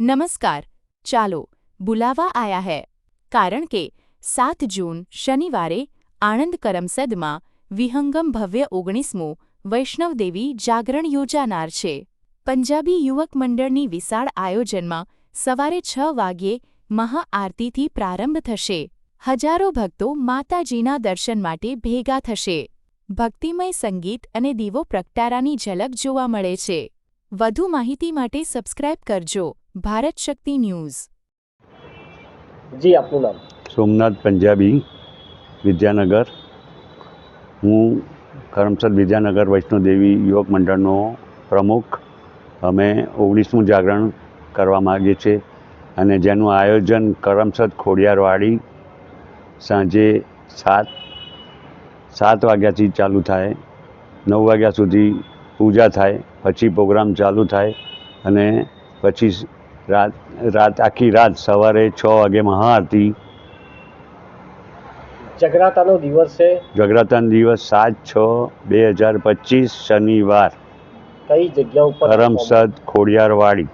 નમસ્કાર, ચાલો બુલાવા આયા હૈ, કારણ કે સાત જૂન શનિવારે આણંદ કરમસદમાં વિહંગમ ભવ્ય ઓગણીસમું વૈષ્ણવદેવી જાગરણ યોજાનાર છે. પંજાબી યુવક મંડળની વિશાળ આયોજનમાં સવારે છ વાગ્યે મહાઆરતીથી પ્રારંભ થશે. હજારો ભક્તો માતાજીના દર્શન માટે ભેગા થશે. ભક્તિમય સંગીત અને દીવો પ્રગટારાની ઝલક જોવા મળે છે. વધુ માહિતી માટે સબસ્ક્રાઇબ કરજો. ભારત શક્તિ ન્યૂઝ. જી આપનું નામ? સોમનાથ પંજાબી વિદ્યાનગર. હું કરમસદ વિદ્યાનગર વૈષ્ણોદેવી યુવક મંડળનો પ્રમુખ. અમે ઓગણીસમું જાગરણ કરવા માગીએ છીએ અને જેનું આયોજન કરમસદ ખોડિયારવાડી સાંજે સાત સાત વાગ્યાથી ચાલુ થાય. નવ વાગ્યા સુધી પૂજા થાય પછી પ્રોગ્રામ ચાલુ થાય અને પછી રાત રાત આખી રાત સવારે છ વાગે મહાઆરતી. જગરાતાનો દિવસ છે? જગરાતાનો દિવસ સાત છ બે હજાર પચીસ શનિવાર. કઈ જગ્યા ઉપર? કરમસદ ખોડિયારવાડી.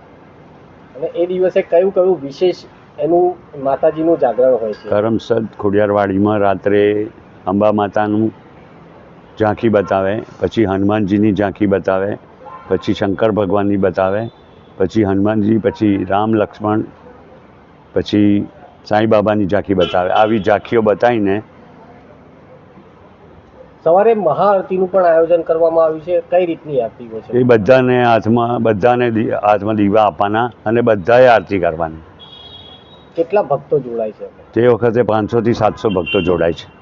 અને એ દિવસે કયું કયું વિશેષ એનું માતાજીનું જાગરણ હોય છે? કરમસદ ખોડિયારવાડીમાં રાત્રે અંબા માતાનું ઝાંખી બતાવે પછી હનુમાનજીની ઝાંખી બતાવે પછી શંકર ભગવાનની બતાવે પછી હનુમાનજી પછી રામ લક્ષ્મણ પછી સાંઈ બાબાની ઝાંખી બતાવે. આવી ઝાંખીઓ બતાવીને સવારે મહાઆરતીનું પણ આયોજન કરવામાં આવ્યું છે. કઈ રીતની આરતીઓ છે? એ બધાને હાથમાં બધાને હાથમાં દીવા આપવાના અને બધાએ આરતી કરવાની. કેટલા ભક્તો જોડાય છે? તે વખતે પાંચસોથી સાતસો ભક્તો જોડાય છે.